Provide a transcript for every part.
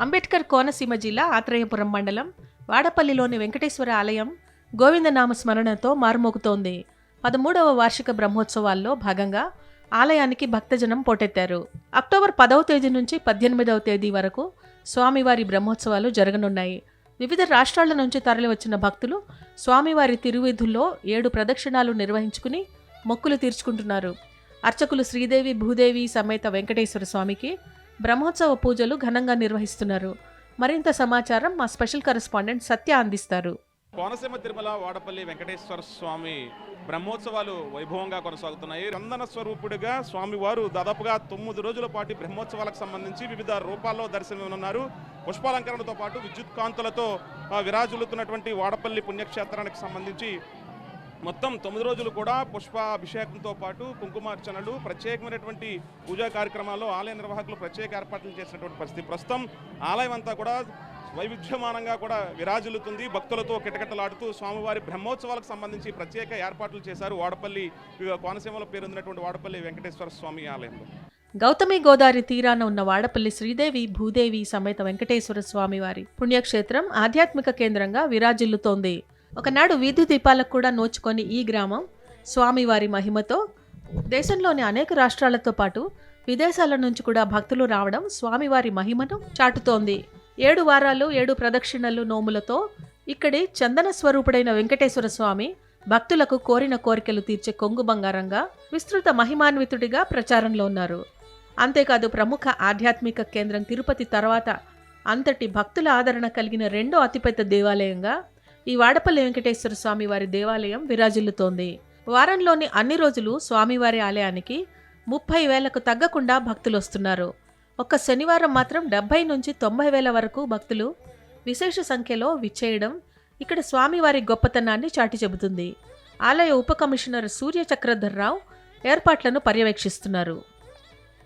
అంబేద్కర్ కోనసీమ జిల్లా ఆత్రేయపురం మండలం వాడపల్లిలోని వెంకటేశ్వర ఆలయం గోవిందనామ స్మరణతో మారుమోగుతోంది. పదమూడవ వార్షిక బ్రహ్మోత్సవాల్లో భాగంగా ఆలయానికి భక్తజనం పోటెత్తారు. అక్టోబర్ పదవ తేదీ నుంచి పద్దెనిమిదవ తేదీ వరకు స్వామివారి బ్రహ్మోత్సవాలు జరగనున్నాయి. వివిధ రాష్ట్రాల నుంచి తరలివచ్చిన భక్తులు స్వామివారి తిరువిధుల్లో ఏడు ప్రదక్షిణాలు నిర్వహించుకుని మొక్కులు తీర్చుకుంటున్నారు. అర్చకులు శ్రీదేవి భూదేవి సమేత వెంకటేశ్వర స్వామికి బ్రహ్మోత్సవ పూజలు ఘనంగా నిర్వహిస్తున్నారు. మరింత సమాచారం మా స్పెషల్ కరెస్పాండెంట్ సత్య అందిస్తారు. కోనసీమ తిరుమల వాడపల్లి వెంకటేశ్వర స్వామి బ్రహ్మోత్సవాలు వైభవంగా కొనసాగుతున్నాయి. రందన స్వరూపుడిగా స్వామివారు దాదాపుగా తొమ్మిది రోజుల పాటు బ్రహ్మోత్సవాలకు సంబంధించి వివిధ రూపాల్లో దర్శనమిస్తున్నారు పుష్పాలంకరణతో పాటు విద్యుత్ కాంతులతో ఆ, వాడపల్లి పుణ్యక్షేత్రానికి సంబంధించి మొత్తం తొమ్మిది రోజులు కూడా పుష్పాభిషేకంతో పాటు కుంకుమార్చనలు ప్రత్యేకమైనటువంటి పూజా కార్యక్రమాల్లో ఆలయ నిర్వాహకులు ప్రత్యేక ఏర్పాట్లు చేసినటువంటి పరిస్థితి. ప్రస్తుతం ఆలయం అంతా కూడా వైవిధ్యమానంగా కూడా విరాజిల్లుతుంది. భక్తులతో కిటకిటలాడుతూ స్వామివారి బ్రహ్మోత్సవాలకు సంబంధించి ప్రత్యేక ఏర్పాట్లు చేశారు వాడపల్లి కోనసీమలో పేరొందినటువంటి వాడపల్లి వెంకటేశ్వర స్వామి ఆలయంలో. గౌతమి గోదావరి తీరాన ఉన్న వాడపల్లి శ్రీదేవి భూదేవి సమేత వెంకటేశ్వర స్వామివారి పుణ్యక్షేత్రం ఆధ్యాత్మిక కేంద్రంగా విరాజిల్లుతోంది. ఒకనాడు వీధి దీపాలకు కూడా నోచుకొని ఈ గ్రామం స్వామివారి మహిమతో దేశంలోని అనేక రాష్ట్రాలతో పాటు విదేశాల నుంచి కూడా భక్తులు రావడం స్వామివారి మహిమను చాటుతోంది. ఏడు వారాలు ఏడు ప్రదక్షిణలు నోములతో ఇక్కడి చందన స్వరూపుడైన వెంకటేశ్వర స్వామి భక్తులకు కోరిన కోరికలు తీర్చే కొంగు బంగారంగా విస్తృత మహిమాన్వితుడిగా ప్రచారంలో ఉన్నారు. అంతేకాదు ప్రముఖ ఆధ్యాత్మిక కేంద్రం తిరుపతి తర్వాత అంతటి భక్తుల ఆదరణ కలిగిన రెండో అతిపెద్ద దేవాలయంగా ఈ వాడపల్లి వెంకటేశ్వర స్వామి వారి దేవాలయం విరాజిల్లుతోంది. వారంలోని అన్ని రోజులు స్వామివారి ఆలయానికి ముప్పై వేలకు తగ్గకుండా భక్తులు వస్తున్నారు. ఒక్క శనివారం మాత్రం డెబ్బై నుంచి తొంభై వేల వరకు భక్తులు విశేష సంఖ్యలో విచ్చేయడం ఇక్కడ స్వామివారి గొప్పతనాన్ని చాటి చెబుతుంది. ఆలయ ఉప కమిషనర్ సూర్య చక్రధర్రావు ఏర్పాట్లను పర్యవేక్షిస్తున్నారు.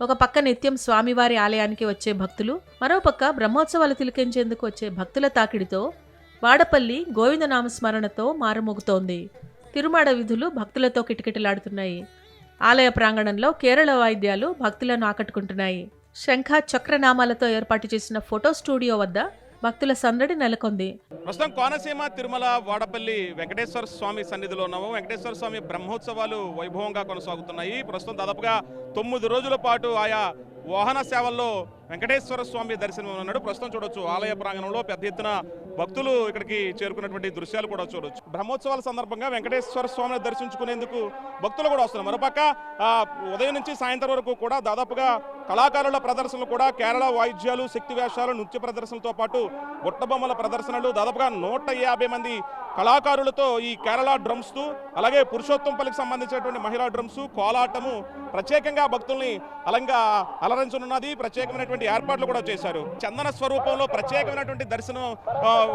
ఒక పక్క నిత్యం స్వామివారి ఆలయానికి వచ్చే భక్తులు మరోపక్క బ్రహ్మోత్సవాలు తిలకించేందుకు వచ్చే భక్తుల తాకిడితో వాడపల్లి గోవిందనామస్మరణతో మారుమోగుతోంది. తిరుమాడ విధులు భక్తులతో కిటకిటలాడుతున్నాయి. ఆలయ ప్రాంగణంలో కేరళ వాయిద్యాలు భక్తులను ఆకట్టుకుంటున్నాయి. శంఖ చక్రనామాలతో ఏర్పాటు చేసిన ఫోటో స్టూడియో వద్ద భక్తుల సందడి నెలకొంది. ప్రస్తుతం కోనసీమ తిరుమల వాడపల్లి వెంకటేశ్వర స్వామి సన్నిధిలో ఉన్నాము. వెంకటేశ్వర స్వామి బ్రహ్మోత్సవాలు వైభవంగా కొనసాగుతున్నాయి. ప్రస్తుతం దాదాపుగా తొమ్మిది రోజుల పాటు ఆయా వాహన సేవల్లో వెంకటేశ్వర స్వామి దర్శనం ఉన్నాడు. ప్రస్తుతం చూడొచ్చు ఆలయ ప్రాంగణంలో పెద్ద ఎత్తున భక్తులు ఇక్కడికి చేరుకున్నటువంటి దృశ్యాలు కూడా చూడొచ్చు. బ్రహ్మోత్సవాల సందర్భంగా వెంకటేశ్వర స్వామిని దర్శించుకునేందుకు భక్తులు కూడా వస్తున్నారు. మరోపక్క ఉదయం నుంచి సాయంత్రం వరకు కూడా దాదాపుగా కళాకారుల ప్రదర్శనలు కూడా కేరళ వాయిద్యాలు శక్తి వేషాలు నృత్య ప్రదర్శనలతో పాటు బుట్టబొమ్మల ప్రదర్శనలు దాదాపుగా నూట యాభై మంది కళాకారులతో ఈ కేరళ డ్రమ్స్ అలాగే పురుషోత్తంపల్లికి సంబంధించినటువంటి మహిళా డ్రమ్స్ కోలాటము ప్రత్యేకంగా భక్తుల్ని అలంగా అలరించనున్నది. ప్రత్యేకమైనటువంటి ఏర్పాట్లు కూడా చేశారు. చందన స్వరూపంలో ప్రత్యేకమైనటువంటి దర్శనం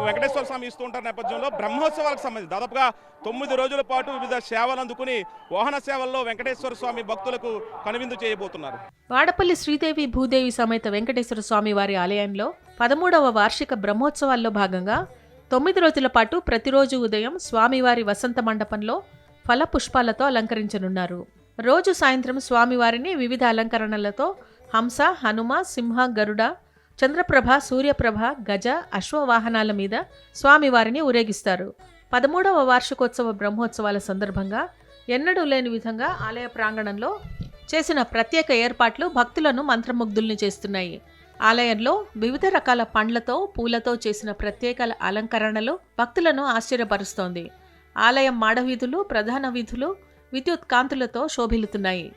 వెంకటేశ్వర స్వామి ఇస్తూ ఉంటారు నేపథ్యంలో. బ్రహ్మోత్సవాలకు సంబంధించి దాదాపుగా తొమ్మిది రోజుల పాటు వివిధ సేవలు అందుకుని వాహన సేవల్లో వెంకటేశ్వర స్వామి భక్తులకు కనువిందు చేయబోతున్నారు. వాడపల్లి శ్రీదేవి భూదేవి సమేత వెంకటేశ్వర స్వామి వారి ఆలయంలో పదమూడవ వార్షిక బ్రహ్మోత్సవాల్లో భాగంగా తొమ్మిది రోజుల పాటు ప్రతిరోజు ఉదయం స్వామివారి వసంత మండపంలో ఫల పుష్పాలతో అలంకరించనున్నారు. రోజు సాయంత్రం స్వామివారిని వివిధ అలంకరణలతో హంస హనుమ సింహ గరుడ చంద్రప్రభ సూర్యప్రభ గజ అశ్వవాహనాల మీద స్వామివారిని ఊరేగిస్తారు. పదమూడవ వార్షికోత్సవ బ్రహ్మోత్సవాల సందర్భంగా ఎన్నడూ లేని విధంగా ఆలయ ప్రాంగణంలో చేసిన ప్రత్యేక ఏర్పాట్లు భక్తులను మంత్రముగ్ధుల్ని చేస్తున్నాయి. ఆలయంలో వివిధ రకాల పండ్లతో పూలతో చేసిన ప్రత్యేక అలంకరణలు భక్తులను ఆశ్చర్యపరుస్తోంది. ఆలయం మాడవీధులు ప్రధాన వీధులు విద్యుత్ కాంతులతో శోభిల్లుతున్నాయి.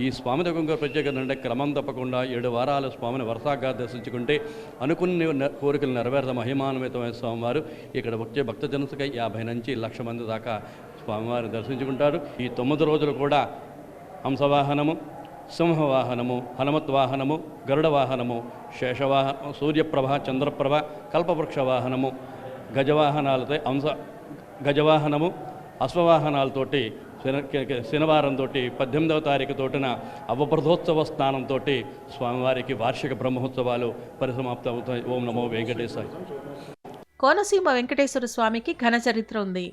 ఈ స్వామి దగ్గర ప్రత్యేకత అంటే క్రమం తప్పకుండా ఏడు వారాలు స్వామిని వరుసగా దర్శించుకుంటే అనుకున్న కోరికలు నెరవేర్త మహిమాన్వితమైన స్వామివారు. ఇక్కడ వచ్చే భక్త జనసక యాభై నుంచి లక్ష మంది దాకా స్వామివారిని దర్శించుకుంటారు. ఈ తొమ్మిది రోజులు కూడా హంసవాహనము సింహవాహనము హనుమత్ వాహనము గరుడ వాహనము శేషవాహ సూర్యప్రభ చంద్రప్రభ కల్పవృక్ష వాహనము గజవాహనాలతో హంస గజవాహనము అశ్వవాహనాలతోటి శనివారంతో పద్దెనిమిదవ తారీఖు తోటిన అవప్రదోత్సవ స్నానంతో స్వామివారికి వార్షిక బ్రహ్మోత్సవాలు పరిసమాప్తమవుతాయి ఓం నమో వెంకటేశాయ. కోనసీమ వెంకటేశ్వర స్వామికి ఘన చరిత్ర ఉంది.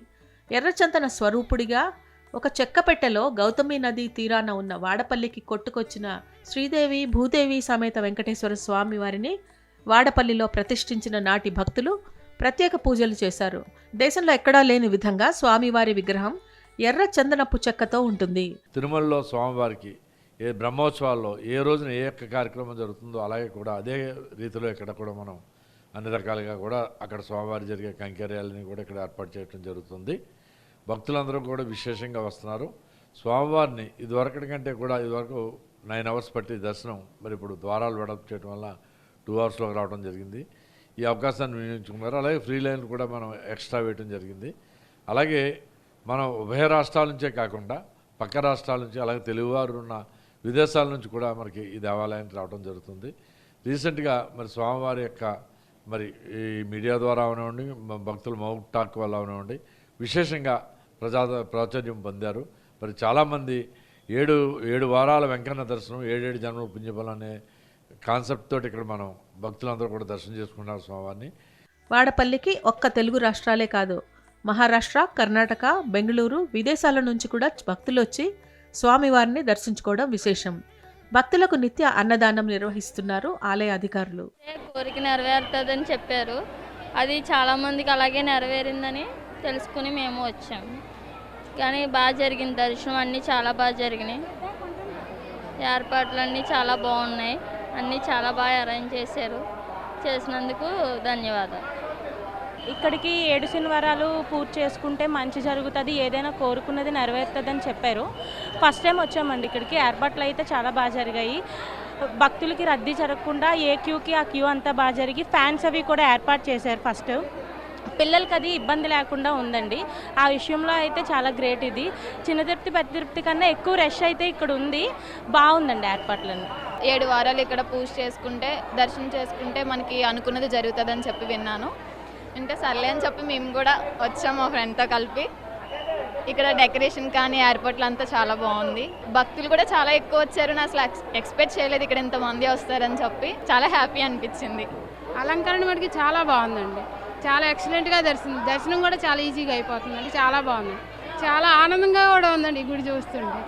ఎర్రచందన స్వరూపుడిగా ఒక చెక్కపెట్టెలో గౌతమి నది తీరాన ఉన్న వాడపల్లికి కొట్టుకొచ్చిన శ్రీదేవి భూదేవి సమేత వెంకటేశ్వర స్వామి వారిని వాడపల్లిలో ప్రతిష్ఠించిన నాటి భక్తులు ప్రత్యేక పూజలు చేశారు. దేశంలో ఎక్కడా లేని విధంగా స్వామివారి విగ్రహం ఎర్ర చందనపు చెక్కతో ఉంటుంది. తిరుమలలో స్వామివారికి ఏ బ్రహ్మోత్సవాల్లో ఏ రోజున ఏ యొక్క కార్యక్రమం జరుగుతుందో అలాగే కూడా అదే రీతిలో ఇక్కడ కూడా మనం అన్ని రకాలుగా కూడా అక్కడ స్వామివారి జరిగే కంకేర్యాలని కూడా ఇక్కడ ఏర్పాటు చేయడం జరుగుతుంది. భక్తులందరూ కూడా విశేషంగా వస్తున్నారు. స్వామివారిని ఇదివరకటి కంటే కూడా ఇదివరకు నైన్ అవర్స్ పట్టి దర్శనం మరి ఇప్పుడు ద్వారాలు వెడప్ చేయడం వల్ల టూ అవర్స్లో రావడం జరిగింది. ఈ అవకాశాన్ని వినియోగించుకున్నారు. అలాగే ఫ్రీ లైన్లు కూడా మనం ఎక్స్ట్రా వేయడం జరిగింది. అలాగే మనం ఉభయ రాష్ట్రాల నుంచే కాకుండా పక్క రాష్ట్రాల నుంచి అలాగే తెలుగువారు ఉన్న విదేశాల నుంచి కూడా మనకి ఈ దేవాలయానికి రావడం జరుగుతుంది. రీసెంట్గా మరి స్వామివారి యొక్క మరి ఈ మీడియా ద్వారా అవనివ్వండి భక్తులు భక్తుల టాక్ వల్ల అవనివ్వండి విశేషంగా ప్రజా ప్రాచుర్యం పొందారు. మరి చాలామంది ఏడు ఏడు వారాల వెంకన్న దర్శనం ఏడేడు జన్మల పుణ్యఫలం అనే కాన్సెప్ట్ తోటి ఇక్కడ మనం భక్తులందరూ కూడా దర్శనం చేసుకున్నారు స్వామివారిని. వాడపల్లికి ఒక్క తెలుగు రాష్ట్రాలే కాదు మహారాష్ట్ర కర్ణాటక బెంగళూరు విదేశాల నుంచి కూడా భక్తులు వచ్చి స్వామివారిని దర్శించుకోవడం విశేషం. భక్తులకు నిత్య అన్నదానం నిర్వహిస్తున్నారు ఆలయ అధికారులు. కోరిక నెరవేరుతుందని చెప్పారు. అది చాలామందికి అలాగే నెరవేరిందని తెలుసుకుని మేము వచ్చాము కానీ బాగా జరిగింది. దర్శనం అన్నీ చాలా బాగా జరిగినాయి. ఏర్పాట్లన్నీ చాలా బాగున్నాయి. అన్నీ చాలా బాగా అరేంజ్ చేశారు. చేసినందుకు ధన్యవాదాలు. ఇక్కడికి ఏడు శనివారాలు పూర్తి చేసుకుంటే మంచి జరుగుతుంది ఏదైనా కోరుకున్నది నెరవేరుతుందని చెప్పారు. ఫస్ట్ టైం వచ్చామండి ఇక్కడికి ఏర్పాట్లు అయితే చాలా బాగా జరిగాయి. భక్తులకి రద్దీ జరగకుండా ఏ క్యూకి ఆ క్యూ అంతా బాగా జరిగి ఫ్యాన్స్ అవి కూడా ఏర్పాటు చేశారు ఫస్ట్ పిల్లలకి అది ఇబ్బంది లేకుండా ఉందండి. ఆ విషయంలో అయితే చాలా గ్రేట్ ఇది. చిన్న తిరుపతి పెద్ద తిరుపతి కన్నా ఎక్కువ రష్ అయితే ఇక్కడ ఉంది. బాగుందండి ఏర్పాట్లను ఏడు వారాలు ఇక్కడ పూజ చేసుకుంటే దర్శనం చేసుకుంటే మనకి అనుకున్నది జరుగుతుందని చెప్పి విన్నాను. ఇంకా సర్లే అని చెప్పి మేము కూడా వచ్చాం మా ఫ్రెండ్తో కలిపి. ఇక్కడ డెకరేషన్ కానీ ఎయిర్పోర్ట్లు అంతా చాలా బాగుంది. భక్తులు కూడా చాలా ఎక్కువ వచ్చారు. నేను అసలు ఎక్స్పెక్ట్ చేయలేదు ఇక్కడ ఇంతమంది వస్తారని చెప్పి చాలా హ్యాపీ అనిపించింది. అలంకరణ మనకి చాలా బాగుందండి. చాలా ఎక్సలెంట్గా దర్శనం దర్శనం కూడా చాలా ఈజీగా అయిపోతుందండి. చాలా బాగుంది. చాలా ఆనందంగా కూడా ఉందండి ఈ గుడి చూస్తుంటే.